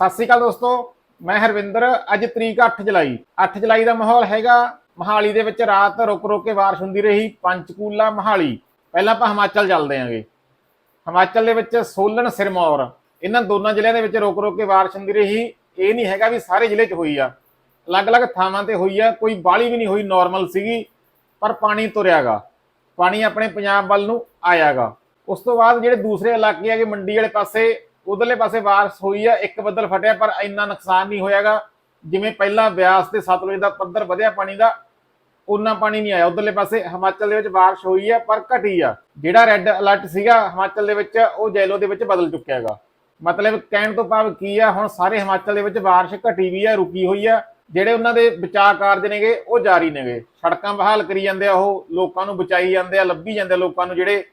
ਸਤਿ ਸ਼੍ਰੀ ਅਕਾਲ ਦੋਸਤੋ, ਮੈਂ ਹਰਵਿੰਦਰ, ਅੱਜ ਤਰੀਕ 8 ਜੁਲਾਈ। 8 ਜੁਲਾਈ ਦਾ ਮਾਹੌਲ ਹੈਗਾ, ਮਹਾਲੀ ਦੇ ਵਿੱਚ ਰਾਤ ਰੁਕ ਰੁਕ ਕੇ ਬਾਰਿਸ਼ ਹੁੰਦੀ ਰਹੀ, ਪੰਚਕੂਲਾ ਮਹਾਲੀ। ਪਹਿਲਾਂ ਆਪਾਂ ਹਿਮਾਚਲ ਚੱਲਦੇ ਆਂਗੇ। ਹਿਮਾਚਲ ਦੇ ਵਿੱਚ ਸੋਲਨ, ਸਿਰਮੌਰ। ਇਹਨਾਂ ਦੋਨਾਂ ਜ਼ਿਲ੍ਹਿਆਂ ਦੇ ਵਿੱਚ ਰੁਕ ਰੁਕ ਕੇ ਬਾਰਿਸ਼ ਹੁੰਦੀ ਰਹੀ। ਇਹ ਨਹੀਂ ਹੈਗਾ ਵੀ ਸਾਰੇ ਜ਼ਿਲ੍ਹੇ 'ਚ ਹੋਈ ਆ। ਅਲੱਗ-ਅਲੱਗ ਥਾਵਾਂ ਤੇ ਹੋਈ ਆ, ਕੋਈ ਬਾਲੀ ਵੀ ਨਹੀਂ ਹੋਈ ਨਾਰਮਲ ਸੀਗੀ, ਪਰ ਪਾਣੀ ਤੁਰਿਆਗਾ। ਪਾਣੀ ਆਪਣੇ ਪੰਜਾਬ ਵੱਲ ਨੂੰ ਆਇਆਗਾ। ਉਸ ਤੋਂ ਬਾਅਦ ਜਿਹੜੇ ਦੂਸਰੇ ਇਲਾਕੇ ਹੈਗੇ, ਮੰਡੀ ਵਾਲੇ ਪਾਸੇ ਉਧਰਲੇ ਪਾਸੇ ਬਾਰਿਸ਼ ਹੋਈ ਆ, ਇੱਕ ਬੱਦਲ ਫਟਿਆ, ਪਰ ਇੰਨਾ ਨੁਕਸਾਨ ਨਹੀਂ ਹੋਇਆਗਾ। ਜਿਵੇਂ ਪਹਿਲਾਂ ਬਿਆਸ ਤੇ ਸਤਲੁਜ ਦਾ ਪੱਧਰ ਵਧਿਆ ਪਾਣੀ ਦਾ ਉਨਾ ਪਾਣੀ ਨਹੀਂ ਆਇਆ। ਉਧਰਲੇ ਪਾਸੇ ਹਿਮਾਚਲ ਦੇ ਵਿੱਚ ਬਾਰਿਸ਼ ਹੋਈ ਆ, ਪਰ ਘਟੀ ਆ। ਜਿਹੜਾ ਰੈੱਡ ਅਲਰਟ ਸੀਗਾ ਹਿਮਾਚਲ ਦੇ ਵਿੱਚ, ਉਹ ਜੈਲੋ ਦੇ ਵਿੱਚ ਬਦਲ ਚੁੱਕਿਆ ਹੈਗਾ। ਮਤਲਬ ਕਹਿਣ ਤੋਂ ਭਾਵ ਕੀ ਆ, ਹੁਣ ਸਾਰੇ ਹਿਮਾਚਲ ਦੇ ਵਿੱਚ ਬਾਰਿਸ਼ ਘਟੀ ਵੀ ਆ, ਰੁਕੀ ਹੋਈ ਆ। ਜਿਹੜੇ ਉਹਨਾਂ ਦੇ ਬਚਾਅ ਕਾਰਜ ਨੇਗੇ, ਉਹ ਜਾਰੀ ਨੇਗੇ। ਸੜਕਾਂ ਬਹਾਲ ਕਰੀ ਜਾਂਦੇ ਆ ਉਹ, ਲੋਕਾਂ ਨੂੰ ਬਚਾਈ ਜਾਂਦੇ ਆ, ਲੱਭੀ ਜਾਂਦੇ ਆ ਲੋਕਾਂ ਨੂੰ ਜਿਹੜੇ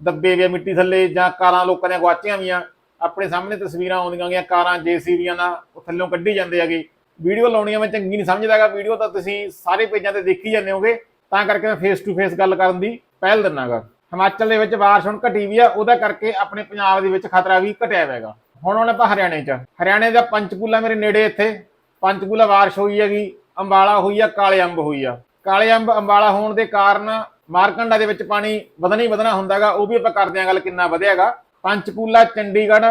ਦੱਬੇ ਵੇ ਮਿੱਟੀ ਥੱਲੇ ਜਾਂ ਕਾਰਾਂ, ਲੋਕਾਂ ਦੀਆਂ ਗਵਾਚੀਆਂ ਵੀਆਂ ਆਪਣੇ ਸਾਹਮਣੇ ਤਸਵੀਰਾਂ ਆਉਂਦੀਆਂ ਗਈਆਂ, ਕਾਰਾਂ, ਜੇਸੀਬੀਆਂ ਨਾਲ ਉਹ ਥੱਲੋਂ ਕੱਢੀ ਜਾਂਦੇ ਹੈਗੇ। ਵੀਡੀਓ ਲਾਉਣੀਆਂ ਮੈਂ ਚੰਗੀ ਨਹੀਂ ਸਮਝਦਾਗਾ ਵੀਡੀਓ ਤਾਂ ਤੁਸੀਂ ਸਾਰੇ ਪੇਜਾਂ ਤੇ ਦੇਖੀ ਜਾਂਦੇ ਹੋਗੇ। ਤਾਂ ਕਰਕੇ ਮੈਂ ਫੇਸ ਟੂ ਫੇਸ ਗੱਲ ਕਰਨ ਦੀ ਪਹਿਲ ਦਿੰਨਾਗਾ ਹਿਮਾਚਲ ਦੇ ਵਿੱਚ ਬਾਰਿਸ਼ ਹੁਣ ਘਟੀ ਵੀ ਆ, ਉਹਦਾ ਕਰਕੇ ਆਪਣੇ ਪੰਜਾਬ ਦੇ ਵਿੱਚ ਖਤਰਾ ਵੀ ਘਟਿਆ ਹੋਵੇਗਾ ਹੁਣ ਹੁਣ ਆਪਾਂ ਹਰਿਆਣੇ 'ਚ ਹਰਿਆਣੇ ਦਾ ਪੰਚਕੂਲਾ ਮੇਰੇ ਨੇੜੇ ਇੱਥੇ। ਪੰਚਕੂਲਾ ਬਾਰਿਸ਼ ਹੋਈ ਹੈਗੀ, ਅੰਬਾਲਾ ਹੋਈ ਆ, ਕਾਲੇ ਅੰਬ ਹੋਈ ਆ। ਕਾਲੇ ਅੰਬ, ਅੰਬਾਲਾ ਹੋਣ ਦੇ ਕਾਰਨ ਮਾਰਕੰਡਾ ਦੇ ਵਿੱਚ ਪਾਣੀ ਵਧਣਾ ਹੀ ਵਧਣਾ ਹੁੰਦਾਗਾ ਉਹ ਵੀ ਆਪਾਂ ਕਰਦੇ ਆਂ ਗੱਲ ਕਿੰਨਾ ਵਧਿਆਗਾ ਪੰਚਕੂਲਾ, ਚੰਡੀਗੜ੍ਹ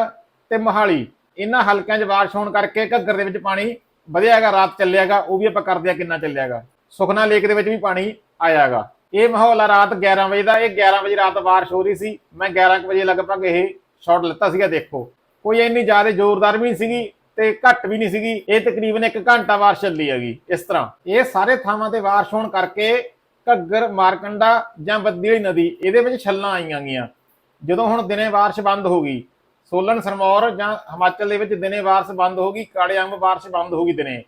ਤੇ ਮੋਹਾਲੀ। ਇਹਨਾਂ ਹਲਕਿਆਂ 'ਚ ਬਾਰਿਸ਼ ਹੋਣ ਕਰਕੇ ਘੱਗਰ ਦੇ ਵਿੱਚ ਪਾਣੀ ਵਧਿਆਗਾ ਰਾਤ ਚੱਲਿਆਗਾ ਉਹ ਵੀ ਆਪਾਂ ਕਰਦੇ ਆ ਕਿੰਨਾ ਚੱਲਿਆਗਾ ਸੁਖਨਾ ਲੇਕ ਦੇ ਵਿੱਚ ਵੀ ਪਾਣੀ ਆਇਆਗਾ ਇਹ ਮਾਹੌਲ ਆ ਰਾਤ 11 ਵਜੇ ਦਾ, ਇਹ 11 ਵਜੇ ਰਾਤ ਬਾਰਿਸ਼ ਹੋ ਰਹੀ ਸੀ। ਮੈਂ 11 ਕੁ ਵਜੇ ਲਗਭਗ ਇਹ ਸ਼ਾਟ ਲਿੱਤਾ ਸੀਗਾ, ਦੇਖੋ। ਕੋਈ ਇੰਨੀ ਜ਼ਿਆਦਾ ਜ਼ੋਰਦਾਰ ਵੀ ਨਹੀਂ ਸੀਗੀ ਤੇ ਘੱਟ ਵੀ ਨਹੀਂ ਸੀਗੀ। ਇਹ ਤਕਰੀਬਨ 1 ਘੰਟਾ ਬਾਰਿਸ਼ ਚੱਲੀ ਹੈਗੀ, ਇਸ ਤਰ੍ਹਾਂ। ਇਹ ਸਾਰੇ ਥਾਵਾਂ ਤੇ ਬਾਰਿਸ਼ ਹੋਣ ਕਰਕੇ ਘੱਗਰ, ਮਾਰਕੰਡਾ ਜਾਂ ਬੱਦੀ ਵਾਲੀ ਨਦੀ, ਇਹਦੇ ਵਿੱਚ ਛੱਲਾਂ ਆਈਆਂ ਗਈਆਂ। ਜਦੋਂ ਹੁਣ ਦਿਨੇ ਬਾਰਿਸ਼ ਬੰਦ ਹੋ ਗਈ, ਸੋਲਨ ਸਰਮੌਰ ਜਾਂ ਹਿਮਾਚਲ ਦੇ ਵਿੱਚ ਦਿਨੇ ਬਾਰਿਸ਼ ਬੰਦ ਹੋ ਗਈ, ਕਾਲੇ ਅੰਬ ਬਾਰਿਸ਼ ਬੰਦ ਹੋ ਗਈ ਦਿਨੇ।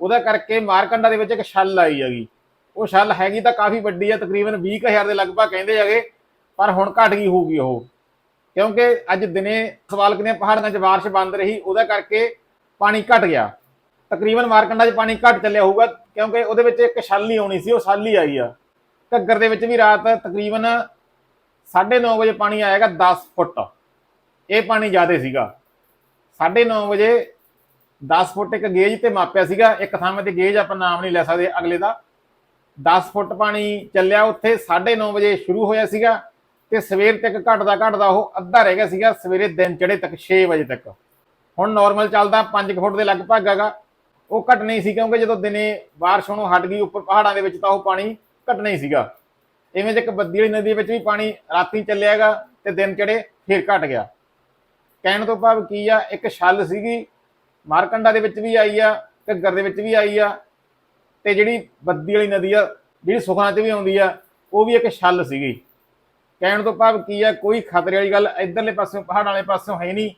ਉਹਦਾ ਕਰਕੇ ਮਾਰਕੰਡਾ ਦੇ ਵਿੱਚ ਇੱਕ ਛੱਲ ਆਈ ਹੈਗੀ। ਉਹ ਛੱਲ ਹੈਗੀ ਤਾਂ ਕਾਫੀ ਵੱਡੀ ਹੈ ਤਕਰੀਬਨ 20000 ਦੇ ਲਗਭਗ ਕਹਿੰਦੇ ਹੈਗੇ, ਪਰ ਹੁਣ ਘਟ ਗਈ ਹੋਊਗੀ ਉਹ। ਕਿਉਂਕਿ ਅੱਜ ਦਿਨੇ ਸਵਾਲਕ ਦੀਆਂ ਪਹਾੜਾਂ 'ਚ ਬਾਰਿਸ਼ ਬੰਦ ਰਹੀ, ਉਹਦਾ ਕਰਕੇ ਪਾਣੀ ਘਟ ਗਿਆ। ਤਕਰੀਬਨ ਮਾਰਕੰਡਾ 'ਚ ਪਾਣੀ ਘਟ ਚੱਲਿਆ ਹੋਊਗਾ, ਕਿਉਂਕਿ ਉਹਦੇ ਵਿੱਚ ਇੱਕ ਛੱਲ ਹੀ ਆਉਣੀ ਸੀ, ਉਹ ਛੱਲ ਹੀ ਆਈ ਆ। ਘੱਗਰ ਦੇ ਵਿੱਚ ਵੀ ਰਾਤ ਤਕਰੀਬਨ 9:30 ਵਜੇ ਪਾਣੀ ਆਏਗਾ 10 ਫੁੱਟ। ਇਹ ਪਾਣੀ ਜ਼ਿਆਦਾ ਸੀਗਾ। 9:30 ਵਜੇ 10 ਫੁੱਟ ਇੱਕ ਗੇਜ ਤੇ ਮਾਪਿਆ ਸੀਗਾ। ਇੱਕ ਥਾਂ ਤੇ ਗੇਜ ਆਪਾਂ ਨਾਮ ਨਹੀਂ ਲੈ ਸਕਦੇ ਅਗਲੇ ਦਾ। 10 ਫੁੱਟ ਪਾਣੀ ਚੱਲਿਆ ਉੱਥੇ 9:30 ਵਜੇ ਸ਼ੁਰੂ ਹੋਇਆ ਸੀਗਾ ਤੇ ਸਵੇਰ ਤੱਕ ਘਟਦਾ ਘਟਦਾ ਉਹ ਅੱਧਾ ਰਹਿ ਗਿਆ ਸੀਗਾ, ਸਵੇਰੇ ਦਿਨ ਚੜੇ ਤੱਕ 6 ਵਜੇ ਤੱਕ। ਹੁਣ ਨਾਰਮਲ ਚੱਲਦਾ 5 ਫੁੱਟ ਦੇ ਲਗਭਗ ਹੈਗਾ। ਉਹ ਘਟ ਨਹੀਂ ਸੀ ਕਿਉਂਕਿ ਜਦੋਂ ਦਿਨੇ ਬਾਰਿਸ਼ ਹੋਣੋਂ ਹਟ ਗਈ, ਉੱਪਰ ਪਹਾੜਾਂ ਦੇ ਵਿੱਚ ਤਾਂ ਉਹ ਪਾਣੀ ਘਟਣਾ ਹੀ ਸੀਗਾ। ਇਵੇਂ ਜੇ ਇੱਕ ਬੱਦੀ ਵਾਲੀ ਨਦੀ ਵਿੱਚ ਵੀ ਪਾਣੀ ਰਾਤੀ ਚੱਲਿਆਗਾ ਤੇ ਦਿਨ ਚੜੇ ਫਿਰ ਘਟ ਗਿਆ। ਕਹਿਣ ਤੋਂ ਭਾਵ ਕੀ ਆ? ਇੱਕ ਛੱਲ ਸੀਗੀ, ਮਾਰਕੰਡਾ ਦੇ ਵਿੱਚ ਵੀ ਆਈ ਆ, ਘੱਗਰ ਦੇ ਵਿੱਚ ਵੀ ਆਈ ਆ, ਤੇ ਜਿਹੜੀ ਬੱਦੀ ਵਾਲੀ ਨਦੀ ਆ, ਜਿਹੜੀ ਸੁਖਨਾ 'ਚ ਵੀ ਆਉਂਦੀ ਆ, ਉਹ ਵੀ ਇੱਕ ਛੱਲ ਸੀਗੀ। ਕਹਿਣ ਤੋਂ ਭਾਵ ਕੀ ਆ? ਕੋਈ ਖਤਰੇ ਵਾਲੀ ਗੱਲ ਇਧਰਲੇ ਪਾਸਿਓਂ, ਪਹਾੜਾਂ ਵਾਲੇ ਪਾਸਿਓਂ ਹੈ ਨਹੀਂ।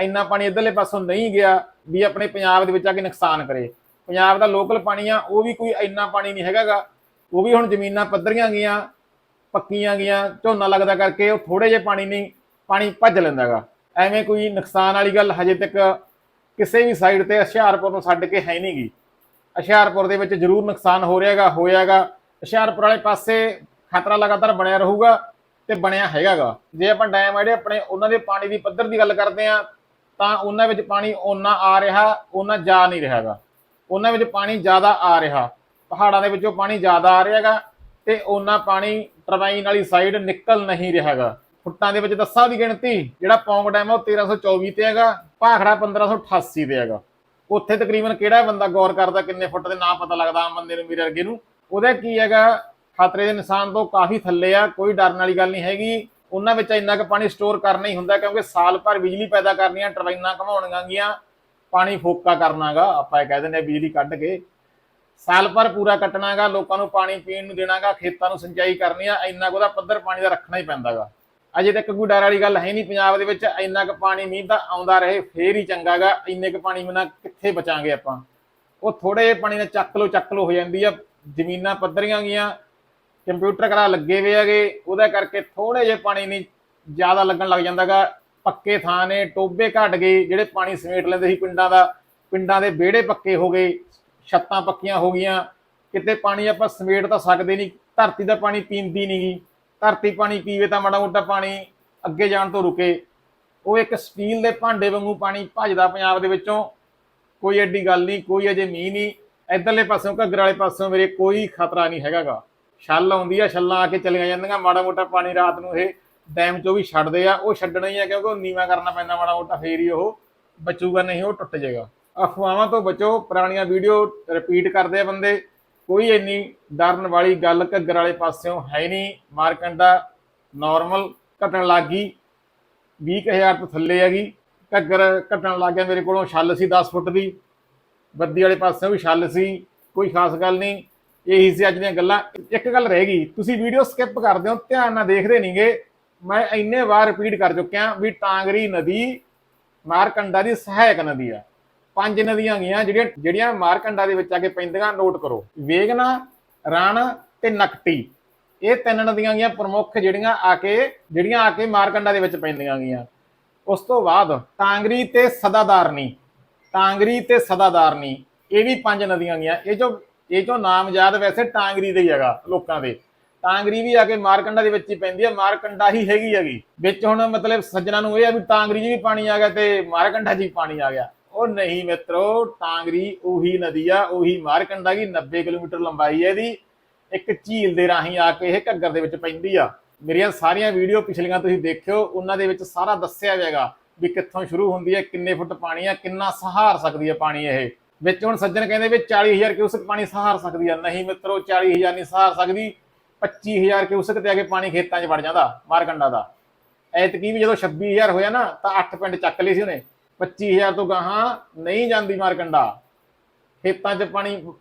ਇੰਨਾ ਪਾਣੀ ਇਧਰਲੇ ਪਾਸਿਓਂ ਨਹੀਂ ਗਿਆ ਵੀ ਆਪਣੇ ਪੰਜਾਬ ਦੇ ਵਿੱਚ ਆ ਕੇ ਨੁਕਸਾਨ ਕਰੇ। ਪੰਜਾਬ ਦਾ ਲੋਕਲ ਪਾਣੀ ਆ, ਉਹ ਵੀ ਕੋਈ ਇੰਨਾ ਪਾਣੀ ਨਹੀਂ ਹੈਗਾਗਾ। ਉਹ ਵੀ ਹੁਣ ਜ਼ਮੀਨਾਂ ਪੱਧਰੀਆਂ ਗਈਆਂ। ਪੱਕੀਆਂ ਗਈਆਂ, ਝੋਨਾ ਲੱਗਦਾ ਕਰਕੇ ਉਹ ਥੋੜੇ ਜਿਹੇ ਪਾਣੀ ਨਹੀਂ, ਪਾਣੀ ਭੱਜ ਲੈਂਦਾਗਾ ਐਵੇਂ ਕੋਈ ਨੁਕਸਾਨ ਵਾਲੀ ਗੱਲ ਹਜੇ ਤੱਕ ਕਿਸੇ ਵੀ ਸਾਈਡ ਤੇ ਹੁਸ਼ਿਆਰਪੁਰ ਨੂੰ ਛੱਡ ਕੇ ਹੈ ਨਹੀਂਗੀ ਹੁਸ਼ਿਆਰਪੁਰ ਦੇ ਵਿੱਚ ਜ਼ਰੂਰ ਨੁਕਸਾਨ ਹੋ ਰਿਹਾਗਾ ਹੋਇਆਗਾ ਹੁਸ਼ਿਆਰਪੁਰ ਵਾਲੇ ਪਾਸੇ ਖਤਰਾ ਲਗਾਤਾਰ ਬਣਿਆ ਰਹੂਗਾ ਤੇ ਬਣਿਆ ਹੈਗਾਗਾ ਜੇ ਆਪਾਂ ਡੈਮ ਜਿਹੜੇ ਆਪਣੇ ਉਹਨਾਂ ਦੇ ਪਾਣੀ ਦੀ ਪੱਧਰ ਦੀ ਗੱਲ ਕਰਦੇ ਆ, ਤਾਂ ਉਹਨਾਂ ਵਿੱਚ ਪਾਣੀ ਓਨਾ ਆ ਰਿਹਾ, ਓਨਾ ਜਾ ਨਹੀਂ ਰਿਹਾਗਾ ਉਹਨਾਂ ਵਿੱਚ ਪਾਣੀ ਜ਼ਿਆਦਾ ਆ ਰਿਹਾ। ਪਹਾੜਾਂ ਦੇ ਵਿੱਚੋਂ ਪਾਣੀ ਜ਼ਿਆਦਾ ਆ ਰਿਹਾਗਾ ਤੇ ਉਹਨਾਂ ਪਾਣੀ ਟਰਬਾਈਨ ਵਾਲੀ ਸਾਈਡ ਨਿਕਲ ਨਹੀਂ ਰਿਹਾਗਾ ਫੁੱਟਾਂ ਦੇ ਵਿੱਚ ਦੱਸਾਂ ਦੀ ਗਿਣਤੀ, ਜਿਹੜਾ ਪੌਂਗ ਡੈਮ ਆ ਉਹ 1324 ਤੇ ਹੈਗਾ, ਭਾਖੜਾ 1588 ਤੇ ਹੈਗਾ। ਉੱਥੇ ਤਕਰੀਬਨ ਕਿਹੜਾ ਬੰਦਾ ਗੌਰ ਕਰਦਾ, ਕਿੰਨੇ ਫੁੱਟ ਦੇ ਨਾਂ ਪਤਾ ਲੱਗਦਾ ਆਮ ਬੰਦੇ ਨੂੰ ਮੇਰੇ ਅੱਗੇ ਨੂੰ? ਉਹਦਾ ਕੀ ਹੈਗਾ, ਖਤਰੇ ਦੇ ਨਿਸ਼ਾਨ ਤੋਂ ਕਾਫੀ ਥੱਲੇ ਆ, ਕੋਈ ਡਰਨ ਵਾਲੀ ਗੱਲ ਨਹੀਂ ਹੈਗੀ। ਉਹਨਾਂ ਵਿੱਚ ਇੰਨਾ ਕੁ ਪਾਣੀ ਸਟੋਰ ਕਰਨਾ ਹੀ ਹੁੰਦਾ, ਕਿਉਂਕਿ ਸਾਲ ਭਰ ਬਿਜਲੀ ਪੈਦਾ ਕਰਨੀਆਂ, ਟਰਬਾਈਨਾਂ ਘਮਾਉਣੀਆਂ ਗੀਆਂ, ਪਾਣੀ ਫੋਕਾ ਕਰਨਾਗਾ, ਆਪਾਂ ਇਹ ਕਹਿ ਦਿੰਦੇ ਆ ਬਿਜਲੀ ਕੱਢ ਕੇ। ਸਾਲ ਭਰ ਪੂਰਾ ਕੱਟਣਾਗਾ, ਲੋਕਾਂ ਨੂੰ ਪਾਣੀ ਪੀਣ ਨੂੰ ਦੇਣਾਗਾ, ਖੇਤਾਂ ਨੂੰ ਸਿੰਚਾਈ ਕਰਨੀ ਆ, ਇੰਨਾ ਕੁ ਉਹਦਾ ਪੱਧਰ ਪਾਣੀ ਦਾ ਰੱਖਣਾ ਹੀ ਪੈਂਦਾਗਾ। ਅਜੇ ਤੱਕ ਕੋਈ ਡਰ ਵਾਲੀ ਗੱਲ ਹੈ ਨਹੀਂ ਪੰਜਾਬ ਦੇ ਵਿੱਚ, ਇੰਨਾ ਕੁ ਪਾਣੀ ਮੀਂਹ ਦਾ ਆਉਂਦਾ ਰਹੇ, ਫੇਰ ਹੀ ਚੰਗਾਗਾ, ਇੰਨੇ ਕੁ ਪਾਣੀ ਬਿਨਾਂ ਕਿੱਥੇ ਬਚਾਂਗੇ ਆਪਾਂ। ਉਹ ਥੋੜੇ ਜਿਹੇ ਪਾਣੀ ਨਾਲ ਚੱਕ ਲੋ ਚੱਕ ਲੋ ਹੋ ਜਾਂਦੀ ਆ, ਜ਼ਮੀਨਾਂ ਪੱਧਰੀਆਂ ਗਈਆਂ, ਕੰਪਿਊਟਰ ਕਰਾ ਲੱਗੇ ਹੋਏ ਹੈਗੇ, ਉਹਦਾ ਕਰਕੇ ਥੋੜੇ ਜਿਹੇ ਪਾਣੀ ਨਹੀਂ ਜ਼ਿਆਦਾ ਲੱਗਣ ਲੱਗ ਜਾਂਦਾਗਾ। ਪੱਕੇ ਥਾਂ ਨੇ ਟੋਬੇ ਘਟ ਗਏ, ਜਿਹੜੇ ਪਾਣੀ ਸਮੇਟ ਲੈਂਦੇ ਸੀ ਪਿੰਡਾਂ ਦਾ, ਪਿੰਡਾਂ ਦੇ ਵਿਹੜੇ ਪੱਕੇ ਹੋ ਗਏ। ਛੱਤਾਂ ਪੱਕੀਆਂ ਹੋ ਗਈਆਂ, ਕਿਤੇ ਪਾਣੀ ਆਪਾਂ ਸਮੇਟ ਤਾਂ ਸਕਦੇ ਨਹੀਂ, ਧਰਤੀ ਦਾ ਪਾਣੀ ਪੀਂਦੀ ਨਹੀਂਗੀ ਧਰਤੀ ਪਾਣੀ ਪੀਵੇ ਤਾਂ ਮਾੜਾ ਮੋਟਾ ਪਾਣੀ ਅੱਗੇ ਜਾਣ ਤੋਂ ਰੁਕੇ। ਉਹ ਇੱਕ ਸਟੀਲ ਦੇ ਭਾਂਡੇ ਵਾਂਗੂ ਪਾਣੀ ਭੱਜਦਾ ਪੰਜਾਬ ਦੇ ਵਿੱਚੋਂ। ਕੋਈ ਐਡੀ ਗੱਲ ਨਹੀਂ, ਕੋਈ ਅਜੇ ਮੀਂਹ ਨਹੀਂ। ਇਧਰਲੇ ਪਾਸਿਓਂ ਘੱਗਰ ਵਾਲੇ ਪਾਸਿਓਂ ਮੇਰੇ ਕੋਈ ਖਤਰਾ ਨਹੀਂ ਹੈਗਾਗਾ। ਛੱਲ ਆਉਂਦੀ ਆ, ਛੱਲਾਂ ਆ ਕੇ ਚਲੀਆਂ ਜਾਂਦੀਆਂ। ਮਾੜਾ ਮੋਟਾ ਪਾਣੀ ਰਾਤ ਨੂੰ ਇਹ ਡੈਮ ਚੋਂ ਵੀ ਛੱਡਦੇ ਆ। ਉਹ ਛੱਡਣਾ ਹੀ ਆ, ਕਿਉਂਕਿ ਉਹ ਨੀਵਾ ਕਰਨਾ ਪੈਂਦਾ, ਮਾੜਾ ਮੋਟਾ ਫੇਰ ਹੀ ਉਹ ਬਚੂਗਾ, ਨਹੀਂ ਉਹ ਟੁੱਟ ਜਾਏਗਾ। ਅਫਵਾਹਾਂ ਤੋਂ ਬਚੋ, ਪੁਰਾਣੀਆਂ ਵੀਡੀਓ ਰਿਪੀਟ ਕਰਦੇ ਆ ਬੰਦੇ। ਕੋਈ ਇੰਨੀ ਡਰਨ ਵਾਲੀ ਗੱਲ ਘੱਗਰ ਵਾਲੇ ਪਾਸਿਓਂ ਹੈ ਨਹੀਂ। ਮਾਰਕੰਡਾ ਨਾਰਮਲ ਘਟਣ ਲੱਗੀ 20000 ਤੋਂ ਥੱਲੇ ਹੈਗੀ। ਘੱਗਰ ਘਟਣ ਲੱਗ ਗਿਆ ਮੇਰੇ ਕੋਲੋਂ। ਛੱਲ ਸੀ 10 ਫੁੱਟ ਦੀ। ਬੱਦੀ ਵਾਲੇ ਪਾਸਿਓਂ ਵੀ ਛੱਲ ਸੀ। ਕੋਈ ਖਾਸ ਗੱਲ ਨਹੀਂ। ਇਹੀ ਸੀ ਅੱਜ ਦੀਆਂ ਗੱਲਾਂ। ਇੱਕ ਗੱਲ ਰਹਿ ਗਈ। ਤੁਸੀਂ ਵੀਡੀਓ ਸਕਿਪ ਕਰਦੇ ਹੋ, ਧਿਆਨ ਨਾਲ ਦੇਖਦੇ ਨਹੀਂਗੇ ਮੈਂ ਇੰਨੇ ਵਾਰ ਰਿਪੀਟ ਕਰ ਚੁੱਕਿਆ ਵੀ ਟਾਂਗਰੀ ਨਦੀ ਮਾਰਕੰਡਾ ਦੀ ਸਹਾਇਕ ਨਦੀ ਆ। ਪੰਜ ਨਦੀਆਂ ਗਈਆਂ ਜਿਹੜੀਆਂ ਜਿਹੜੀਆਂ ਮਾਰਕੰਡਾ ਦੇ ਵਿੱਚ ਆ ਕੇ ਪੈਂਦੀਆਂ ਨੋਟ ਕਰੋ। ਵੇਗਨਾ, ਰਣ ਤੇ ਨਕਟੀ। ਇਹ ਤਿੰਨ ਨਦੀਆਂ ਗਈਆਂ ਪ੍ਰਮੁੱਖ ਜਿਹੜੀਆਂ ਆ ਕੇ, ਜਿਹੜੀਆਂ ਆ ਕੇ ਮਾਰਕੰਡਾ ਦੇ ਵਿੱਚ ਪੈਂਦੀਆਂ ਗਈਆਂ ਉਸ ਤੋਂ ਬਾਅਦ ਟਾਂਗਰੀ ਤੇ ਸਦਾਦਾਰਨੀ। ਟਾਂਗਰੀ ਤੇ ਸਦਾਦਾਰਨੀ, ਇਹ ਵੀ ਪੰਜ ਨਦੀਆਂ ਗਈਆਂ ਇਹ ਜੋ ਇਹ ਜੋ ਨਾਮਯਾਦ ਵੈਸੇ ਟਾਂਗਰੀ ਦੇ ਹੀ ਹੈਗਾ ਲੋਕਾਂ ਦੇ। ਟਾਂਗਰੀ ਵੀ ਆ ਕੇ ਮਾਰਕੰਡਾ ਦੇ ਵਿੱਚ ਹੀ ਪੈਂਦੀ ਹੈ ਮਾਰਕੰਡਾ ਹੀ ਹੈਗੀ ਹੈਗੀ। ਵਿੱਚ ਹੁਣ ਮਤਲਬ ਸੱਜਣਾ ਨੂੰ ਇਹ ਆ ਵੀ ਟਾਂਗਰੀ 'ਚ ਵੀ ਪਾਣੀ ਆ ਗਿਆ ਤੇ ਮਾਰਕੰਡਾ 'ਚ ਵੀ ਪਾਣੀ ਆ ਗਿਆ। ਉਹ ਨਹੀਂ ਮਿੱਤਰੋ, ਟਾਂਗਰੀ ਉਹੀ ਨਦੀ ਆ, ਉਹੀ ਮਾਰਕੰਡਾ ਦੀ 90 ਕਿਲੋਮੀਟਰ ਲੰਬਾਈ ਹੈ ਇਹਦੀ। ਇੱਕ ਝੀਲ ਦੇ ਰਾਹੀਂ ਆ ਕੇ ਇਹ ਘੱਗਰ ਦੇ ਵਿੱਚ ਪੈਂਦੀ ਆ। ਮੇਰੀਆਂ ਸਾਰੀਆਂ ਵੀਡੀਓ ਪਿਛਲੀਆਂ ਤੁਸੀਂ ਦੇਖਿਓ, ਉਹਨਾਂ ਦੇ ਵਿੱਚ ਸਾਰਾ ਦੱਸਿਆ ਜਾਏਗਾ ਵੀ ਕਿੱਥੋਂ ਸ਼ੁਰੂ ਹੁੰਦੀ ਹੈ, ਕਿੰਨੇ ਫੁੱਟ ਪਾਣੀ ਆ, ਕਿੰਨਾ ਸਹਾਰ ਸਕਦੀ ਹੈ ਪਾਣੀ ਇਹ। ਵਿੱਚ ਹੁਣ ਸੱਜਣ ਕਹਿੰਦੇ ਵੀ 40000 ਕਿਊਸਕ ਪਾਣੀ ਸਹਾਰ ਸਕਦੀ ਆ। ਨਹੀਂ ਮਿੱਤਰੋ 40000 ਨਹੀਂ ਸਹਾਰ ਸਕਦੀ 25000 ਕਿਊਸਕ ਤੇ ਆ ਕੇ ਪਾਣੀ ਖੇਤਾਂ 'ਚ ਵੜ ਜਾਂਦਾ, ਮਾਰਕੰਡਾ ਦਾ। ਐਤਕੀ ਵੀ ਜਦੋਂ 26000 ਹੋਇਆ ਨਾ, ਤਾਂ 8 ਪਿੰਡ ਚੱਕ ਲਏ ਸੀ ਉਹਨੇ। 25000 ਤੋਂ ਗਾਹਾਂ ਨਹੀਂ ਜਾਂਦੀ ਮਾਰਕੰਡਾ। ਖੇਤਾਂ 'ਚ ਪਾਣੀ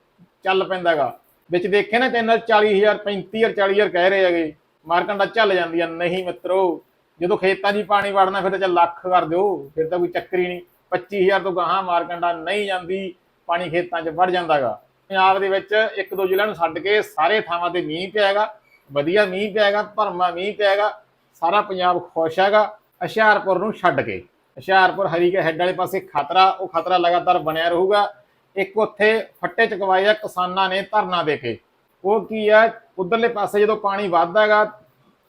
ਚੱਲ ਪੈਂਦਾਗਾ। ਵਿੱਚ ਦੇਖੇ ਨਾ ਚੈਨਲ 40000 35000 40000 ਕਹਿ ਰਹੇ ਹੈਗੇ। ਮਾਰਕੰਡਾ ਚੱਲ ਜਾਂਦੀ ਆ। ਨਹੀਂ ਮਿੱਤਰੋ, ਜਦੋਂ ਖੇਤਾਂ 'ਚ ਹੀ ਪਾਣੀ ਵੜਨਾ, ਫਿਰ ਤਾਂ ਚੱਲ ਲੱਖ ਕਰ ਦਿਓ। ਫਿਰ ਤਾਂ ਕੋਈ ਚੱਕਰ ਹੀ ਨਹੀਂ। 25000 ਤੋਂ ਗਾਹਾਂ ਮਾਰਕੰਡਾ ਨਹੀਂ ਜਾਂਦੀ, ਪਾਣੀ ਖੇਤਾਂ 'ਚ ਵੜ ਜਾਂਦਾਗਾ। ਪੰਜਾਬ ਦੇ ਵਿੱਚ ਇੱਕ ਦੋ ਜ਼ਿਲ੍ਹਿਆਂ ਨੂੰ ਛੱਡ ਕੇ ਸਾਰੇ ਥਾਵਾਂ ਤੇ ਮੀਂਹ ਪਿਆਗਾ। ਵਧੀਆ ਮੀਂਹ ਪਿਆਗਾ, ਭਰਮਾ ਮੀਂਹ ਪਿਆਗਾ। ਸਾਰਾ ਪੰਜਾਬ ਖੁਸ਼ ਹੈਗਾ। ਹੁਸ਼ਿਆਰਪੁਰ ਨੂੰ ਛੱਡ ਕੇ। ਹੁਸ਼ਿਆਰਪੁਰ ਹਰੀਕੇ ਹੈੱਡ ਵਾਲੇ ਪਾਸੇ ਖਤਰਾ, ਉਹ ਖਤਰਾ ਲਗਾਤਾਰ ਬਣਿਆ ਰਹੂਗਾ। ਇੱਕ ਉੱਥੇ ਫੱਟੇ ਚਕਵਾਏ ਆ ਕਿਸਾਨਾਂ ਨੇ ਧਰਨਾ ਦੇ ਕੇ। ਉਹ ਕੀ ਆ, ਉਧਰਲੇ ਪਾਸੇ ਜਦੋਂ ਪਾਣੀ ਵੱਧਦਾ ਹੈਗਾ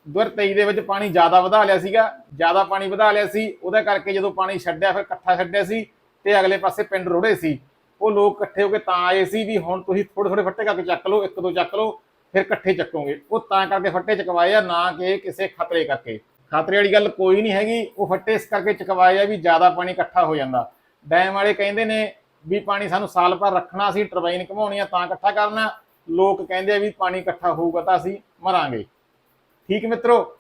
2023 ਦੇ ਵਿੱਚ ਪਾਣੀ ਜ਼ਿਆਦਾ ਵਧਾ ਲਿਆ ਸੀਗਾ, ਜ਼ਿਆਦਾ ਪਾਣੀ ਵਧਾ ਲਿਆ ਸੀ, ਉਹਦੇ ਕਰਕੇ ਜਦੋਂ ਪਾਣੀ ਛੱਡਿਆ, ਫਿਰ ਇਕੱਠਾ ਛੱਡਿਆ ਸੀ ਤੇ ਅਗਲੇ ਪਾਸੇ ਪਿੰਡ ਰੋੜੇ ਸੀ। ਉਹ ਲੋਕ ਇਕੱਠੇ ਹੋ ਕੇ ਤਾਂ ਆਏ ਸੀ ਵੀ ਹੁਣ ਤੁਸੀਂ ਥੋੜੇ ਥੋੜੇ ਫੱਟੇ ਕਰਕੇ ਚੱਕ ਲਓ, ਇੱਕ ਦੋ ਚੱਕ ਲਓ, ਫਿਰ ਇਕੱਠੇ ਚੱਕੋਗੇ। ਉਹ ਤਾਂ ਕਰਕੇ ਫੱਟੇ ਚਕਵਾਏ ਆ, ਨਾ ਕਿ ਕਿਸੇ ਖਤਰੇ ਕਰਕੇ। ਖਤਰੇ ਵਾਲੀ ਗੱਲ ਕੋਈ ਨਹੀਂ ਹੈਗੀ। ਉਹ ਫੱਟੇ ਇਸ ਕਰਕੇ ਚਕਵਾਏ ਆ ਵੀ ਜ਼ਿਆਦਾ ਪਾਣੀ ਇਕੱਠਾ ਹੋ ਜਾਂਦਾ। ਡੈਮ ਵਾਲੇ ਕਹਿੰਦੇ ਨੇ ਵੀ ਪਾਣੀ ਸਾਨੂੰ ਸਾਲ ਭਰ ਰੱਖਣਾ ਸੀ, ਟਰਬਾਈਨ ਘਮਾਉਣੀ ਆ, ਤਾਂ ਇਕੱਠਾ ਕਰਨਾ। ਲੋਕ ਕਹਿੰਦੇ ਆ ਵੀ ਪਾਣੀ ਇਕੱਠਾ ਹੋਊਗਾ ਤਾਂ ਅਸੀਂ ਮਰਾਂਗੇ। ਠੀਕ ਮਿੱਤਰੋ,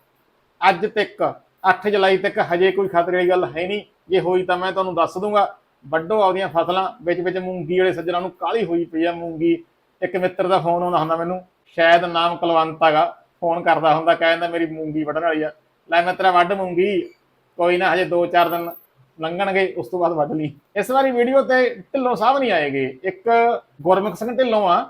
ਅੱਜ ਤੱਕ 8 ਜੁਲਾਈ ਤੱਕ ਹਜੇ ਕੋਈ ਖਤਰੇ ਵਾਲੀ ਗੱਲ ਹੈ ਨਹੀਂ। ਜੇ ਹੋਈ ਤਾਂ ਮੈਂ ਤੁਹਾਨੂੰ ਦੱਸ ਦੂੰਗਾ। ਵੱਡੋ ਆਪਦੀਆਂ ਫਸਲਾਂ, ਵਿੱਚ ਵਿੱਚ ਮੂੰਗੀ ਵਾਲੇ ਸੱਜਣਾ ਨੂੰ ਕਾਲੀ ਹੋਈ ਪਈ ਆ ਮੂੰਗੀ। ਇੱਕ ਮਿੱਤਰ ਦਾ ਫੋਨ ਆਉਂਦਾ ਹੁੰਦਾ ਮੈਨੂੰ, ਸ਼ਾਇਦ ਨਾਮ ਕੁਲਵੰਤ ਹੈਗਾ, ਫੋਨ ਕਰਦਾ ਹੁੰਦਾ ਕਹਿੰਦਾ ਮੇਰੀ ਮੂੰਗੀ ਵੱਢਣ ਵਾਲੀ ਆ। ਲੈ ਮਿੱਤਰਾ ਵੱਢ ਮੂੰਗੀ ਕੋਈ ਨਾ, ਹਜੇ 2-4 ਦਿਨ ਲੰਘਣਗੇ, ਉਸ ਤੋਂ ਬਾਅਦ ਵੱਢ ਲਈ। ਇਸ ਵਾਰੀ ਵੀਡੀਓ ਤੇ ਢਿੱਲੋਂ ਸਾਹਿਬ ਨਹੀਂ ਆਏਗੇ। ਇੱਕ ਗੁਰਮੁਖ ਸਿੰਘ ਢਿੱਲੋਂ ਆ।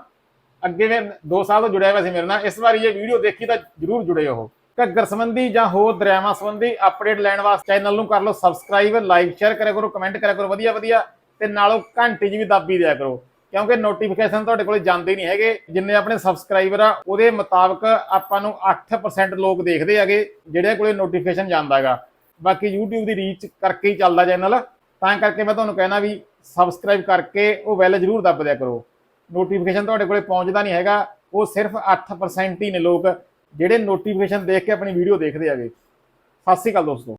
ਅੱਗੇ ਮੈਂ 2 ਸਾਲ ਤੋਂ ਜੁੜਿਆ ਹੋਇਆ ਸੀ ਮੇਰੇ ਨਾਲ। ਇਸ ਵਾਰੀ ਇਹ ਵੀਡੀਓ ਦੇਖੀ ਤਾਂ ਜਰੂਰ ਜੁੜੇ ਉਹ ਘੱਗਰ ਸੰਬੰਧੀ ਜਾਂ ਹੋਰ ਦਰਿਆਵਾਂ ਸੰਬੰਧੀ ਅਪਡੇਟ ਲੈਣ ਵਾਸਤੇ ਚੈਨਲ ਨੂੰ ਕਰ ਲਓ ਸਬਸਕ੍ਰਾਈਬ ਲਾਈਕ ਸ਼ੇਅਰ ਕਰਿਆ ਕਰੋ ਕਮੈਂਟ ਕਰਿਆ ਕਰੋ। ਵਧੀਆ ਵਧੀਆ ਤੇ ਨਾਲੋਂ ਘੰਟੀ 'ਚ ਵੀ ਦਾਬੀ ਦਿਆ ਕਰੋ। ਕਿਉਂਕਿ ਨੋਟੀਫਿਕੇਸ਼ਨ ਤੁਹਾਡੇ ਕੋਲੇ ਜਾਂਦੇ ਨਹੀਂ ਹੈਗੇ। ਜਿੰਨੇ ਆਪਣੇ ਸਬਸਕ੍ਰਾਈਬਰ ਆ, ਉਹਦੇ ਮੁਤਾਬਕ ਆਪਾਂ ਨੂੰ 8% ਲੋਕ ਦੇਖਦੇ ਹੈਗੇ, ਜਿਹੜੇ ਕੋਲੇ ਨੋਟੀਫਿਕੇਸ਼ਨ ਜਾਂਦਾ ਹੈਗਾ। ਬਾਕੀ YouTube ਦੀ ਰੀਚ ਕਰਕੇ ਹੀ ਚੱਲਦਾ ਚੈਨਲ ਤਾਂ ਕਰਕੇ ਮੈਂ ਤੁਹਾਨੂੰ ਕਹਿਣਾ ਵੀ ਸਬਸਕ੍ਰਾਈਬ ਕਰਕੇ ਉਹ ਬੈਲ ਜ਼ਰੂਰ ਦੱਬ ਦਿਆ ਕਰੋ। ਨੋਟੀਫਿਕੇਸ਼ਨ ਤੁਹਾਡੇ ਕੋਲੇ ਪਹੁੰਚਦਾ ਨਹੀਂ ਹੈਗਾ, ਉਹ ਸਿਰਫ 8% ਹੀ ਨੇ ਲੋਕ, ਜਿਹੜੇ ਨੋਟੀਫਿਕੇਸ਼ਨ ਦੇਖ ਕੇ ਆਪਣੀ ਵੀਡੀਓ ਦੇਖਦੇ ਹੈਗੇ। ਸਤਿ ਸ਼੍ਰੀ ਅਕਾਲ ਦੋਸਤੋ।